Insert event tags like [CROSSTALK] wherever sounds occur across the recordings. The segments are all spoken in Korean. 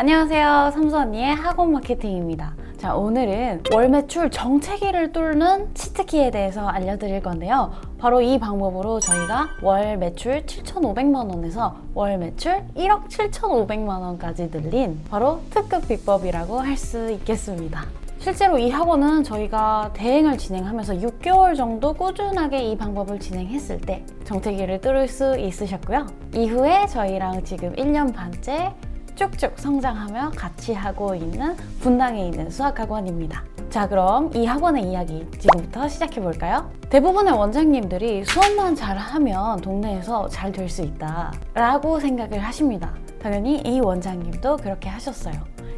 안녕하세요. 언니의 학원 마케팅입니다. 자, 오늘은 월 매출 정체기를 뚫는 치트키에 대해서 알려드릴 건데요. 바로 이 방법으로 저희가 월 매출 7,500만 원에서 월 매출 1억 7,500만 원까지 늘린 바로 특급 비법이라고 할 수 있겠습니다. 실제로 이 학원은 저희가 대행을 진행하면서 6개월 정도 꾸준하게 이 방법을 진행했을 때 정체기를 뚫을 수 있으셨고요. 이후에 저희랑 지금 1년 반째 쭉쭉 성장하며 같이 하고 있는 분당에 있는 수학학원입니다. 자, 그럼 이 학원의 이야기 지금부터 시작해 볼까요? 대부분의 원장님들이 수업만 잘하면 동네에서 잘 될 수 있다 라고 생각을 하십니다. 당연히 이 원장님도 그렇게 하셨어요.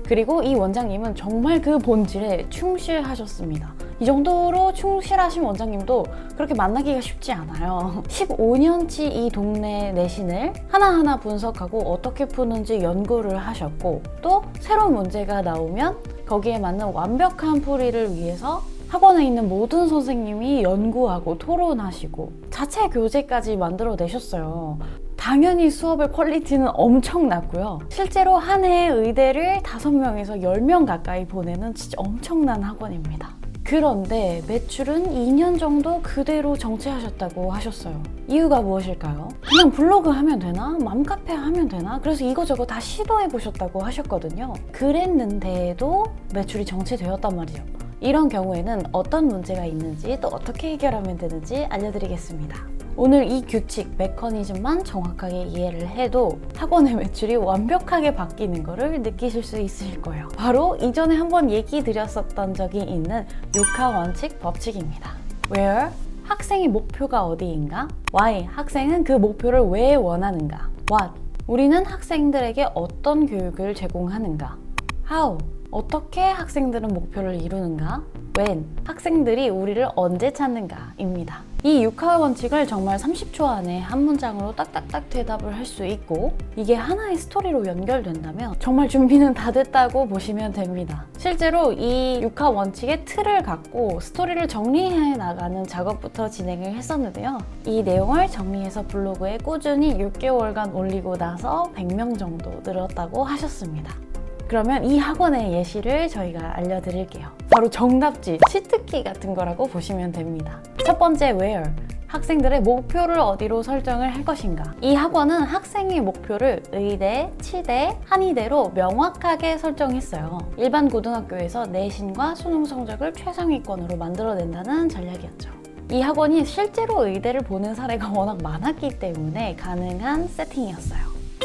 그리고 이 원장님은 정말 그 본질에 충실하셨습니다. 이 정도로 충실하신 원장님도 그렇게 만나기가 쉽지 않아요. [LAUGHS] 15년치 이 동네 내신을 하나하나 분석하고 어떻게 푸는지 연구를 하셨고 또 새로운 문제가 나오면 거기에 맞는 완벽한 풀이를 위해서 학원에 있는 모든 선생님이 연구하고 토론하시고 자체 교재까지 만들어 내셨어요. 당연히 수업의 퀄리티는 엄청 낮고요. 실제로 한 해에 의대를 5명에서 10명 가까이 보내는 진짜 엄청난 학원입니다. 그런데 매출은 2년 정도 그대로 정체하셨다고 하셨어요. 이유가 무엇일까요? 그냥 블로그 하면 되나? 맘카페 하면 되나? 그래서 이거저거 다 시도해 보셨다고 하셨거든요. 그랬는데도 매출이 정체되었단 말이죠. 이런 경우에는 어떤 문제가 있는지 또 어떻게 해결하면 되는지 알려드리겠습니다. 오늘 이 규칙, 메커니즘만 정확하게 이해를 해도 학원의 매출이 완벽하게 바뀌는 것을 느끼실 수 있으실 거예요. 바로 이전에 한번 얘기 드렸었던 적이 있는 육하 원칙 법칙입니다. Where 학생의 목표가 어디인가? Why 학생은 그 목표를 왜 원하는가? What 우리는 학생들에게 어떤 교육을 제공하는가? How 어떻게 학생들은 목표를 이루는가? When 학생들이 우리를 언제 찾는가 입니다. 이 육하 원칙을 정말 30초 안에 한 문장으로 딱딱딱 대답을 할 수 있고 이게 하나의 스토리로 연결된다면 정말 준비는 다 됐다고 보시면 됩니다. 실제로 이 육하 원칙의 틀을 갖고 스토리를 정리해 나가는 작업부터 진행을 했었는데요. 이 내용을 정리해서 블로그에 꾸준히 6개월간 올리고 나서 100명 정도 늘었다고 하셨습니다. 그러면 이 학원의 예시를 저희가 알려드릴게요. 바로 정답지, 치트키 같은 거라고 보시면 됩니다. 첫 번째, where. 학생들의 목표를 어디로 설정을 할 것인가. 이 학원은 학생의 목표를 의대, 치대, 한의대로 명확하게 설정했어요. 일반 고등학교에서 내신과 수능 성적을 최상위권으로 만들어낸다는 전략이었죠. 이 학원이 실제로 의대를 보는 사례가 워낙 많았기 때문에 가능한 세팅이었어요.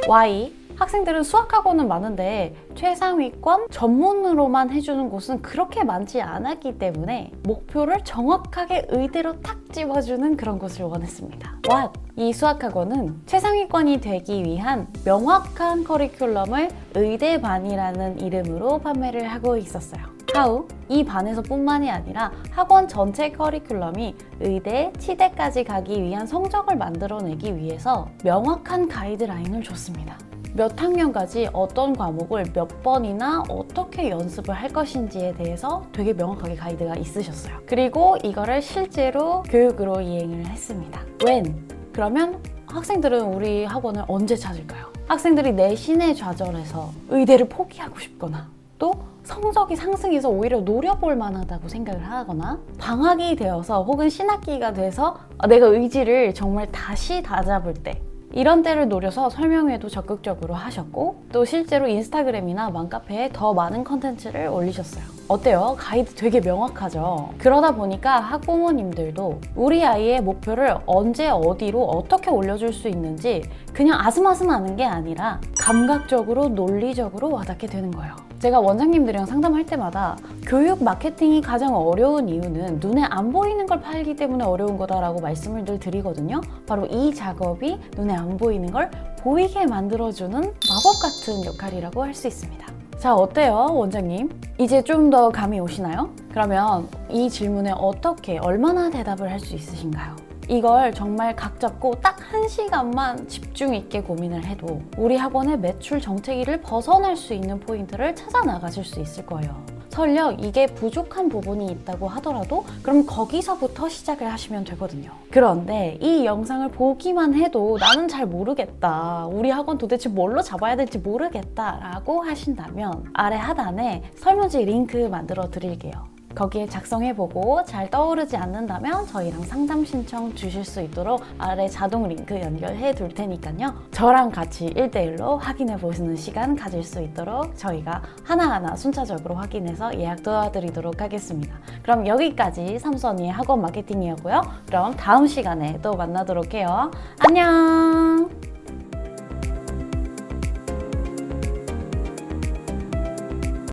Y. 학생들은 수학학원은 많은데 최상위권 전문으로만 해주는 곳은 그렇게 많지 않았기 때문에 목표를 정확하게 의대로 탁 집어주는 그런 곳을 원했습니다. What? 이 수학학원은 최상위권이 되기 위한 명확한 커리큘럼을 의대반이라는 이름으로 판매를 하고 있었어요. How? 이 반에서 뿐만이 아니라 학원 전체 커리큘럼이 의대, 치대까지 가기 위한 성적을 만들어내기 위해서 명확한 가이드라인을 줬습니다. 몇 학년까지 어떤 과목을 몇 번이나 어떻게 연습을 할 것인지에 대해서 되게 명확하게 가이드가 있으셨어요. 그리고 이거를 실제로 교육으로 이행을 했습니다. When? 그러면 학생들은 우리 학원을 언제 찾을까요? 학생들이 내신에 좌절해서 의대를 포기하고 싶거나 또 성적이 상승해서 오히려 노려볼 만하다고 생각을 하거나 방학이 되어서 혹은 신학기가 돼서 내가 의지를 정말 다시 다잡을 때 이런 때를 노려서 설명회도 적극적으로 하셨고 또 실제로 인스타그램이나 맘카페에 더 많은 컨텐츠를 올리셨어요. 어때요? 가이드 되게 명확하죠? 그러다 보니까 학부모님들도 우리 아이의 목표를 언제 어디로 어떻게 올려줄 수 있는지 그냥 아슴아슴 하는 게 아니라 감각적으로 논리적으로 와닿게 되는 거예요. 제가 원장님들이랑 상담할 때마다 교육 마케팅이 가장 어려운 이유는 눈에 안 보이는 걸 팔기 때문에 어려운 거다라고 말씀을 늘 드리거든요. 바로 이 작업이 눈에 안 보이는 걸 보이게 만들어주는 마법 같은 역할이라고 할 수 있습니다. 자, 어때요, 원장님? 이제 좀 더 감이 오시나요? 그러면 이 질문에 어떻게, 얼마나 대답을 할 수 있으신가요? 이걸 정말 각 잡고 딱 한 시간만 집중 있게 고민을 해도 우리 학원의 매출 정체기를 벗어날 수 있는 포인트를 찾아 나가실 수 있을 거예요. 설령 이게 부족한 부분이 있다고 하더라도 그럼 거기서부터 시작을 하시면 되거든요. 그런데 이 영상을 보기만 해도 나는 잘 모르겠다. 우리 학원 도대체 뭘로 잡아야 될지 모르겠다. 라고 하신다면 아래 하단에 설문지 링크 만들어 드릴게요. 거기에 작성해보고 잘 떠오르지 않는다면 저희랑 상담 신청 주실 수 있도록 아래 자동 링크 연결해 둘 테니까요. 저랑 같이 1대1로 확인해 보시는 시간 가질 수 있도록 저희가 하나하나 순차적으로 확인해서 예약 도와드리도록 하겠습니다. 그럼 여기까지 삼선이의 학원 마케팅이었고요. 그럼 다음 시간에 또 만나도록 해요. 안녕!